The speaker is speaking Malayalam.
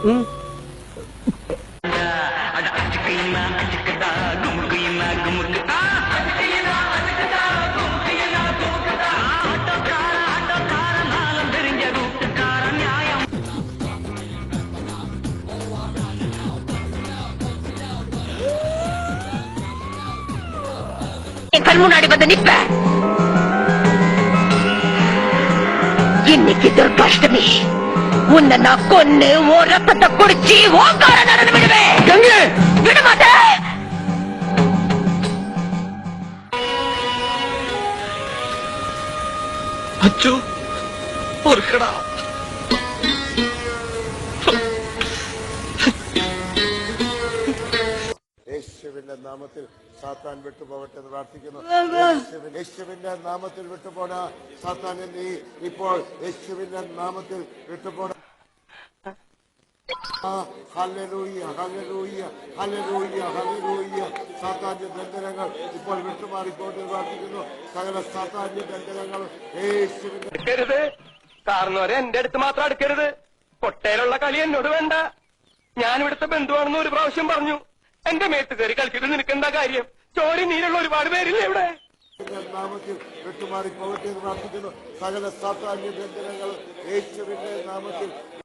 கண் முன்னாடி வந்து நிப்ப இன்னைக்கு துர்காஷ்டமி. ಉನ್ನ ಕೊನ್ನೆ ಓ ರಕ್ತದ ಕುಡಿಸಿ ಓಂಕಾರ ನನ್ನನ್ನು ಬಿಡುವೆ ಗಂಗೆ ಬಿಡು ಮತ್ತೆ അച്ചു ഓർക്കട. നാമത്തിൽ സാത്താൻ വിട്ടുപോകട്ടെ എന്ന് പ്രാർത്ഥിക്കുന്നു. യേശുവിന്റെ നാമത്തിൽ വിട്ടുപോണ സാത്താൻ ഇപ്പോൾ യേശുവിന്റെ നാമത്തിൽ വിട്ടുപോണ ആ, ഹല്ലേലൂയ, ഹല്ലേലൂയ, ഹല്ലേലൂയ, ഹല്ലേലൂയ. സാത്താന്റെ ബന്ധനങ്ങൾ ഇപ്പോൾ വിട്ടുമാറിക്കൊണ്ട് പ്രാർത്ഥിക്കുന്നു. സകല സാത്താന്റെ ബന്ധനങ്ങൾ എടുക്കരുത്. കാരണവരെ എന്റെ അടുത്ത് മാത്രം അടുക്കരുത്. കൊട്ടയിലുള്ള കളി എന്നോട് വേണ്ട. ഞാൻ ഇവിടുത്തെ ബന്ധുവാണെന്ന് ഒരു പ്രാവശ്യം പറഞ്ഞു. എന്റെ മേത്ത് കയറി കളിച്ചിട്ട് നിനക്ക് എന്താ കാര്യം? ചോരി നീരുള്ള ഒരുപാട് പേരില്ലേ ഇവിടെ? നാമത്തിൽ വിട്ടുമാറി പോകട്ടെ എന്ന് പ്രാർത്ഥിക്കുന്നു. സകല സാത്താന്യ ബന്ധനങ്ങൾ യേശുവിന്റെ നാമത്തിൽ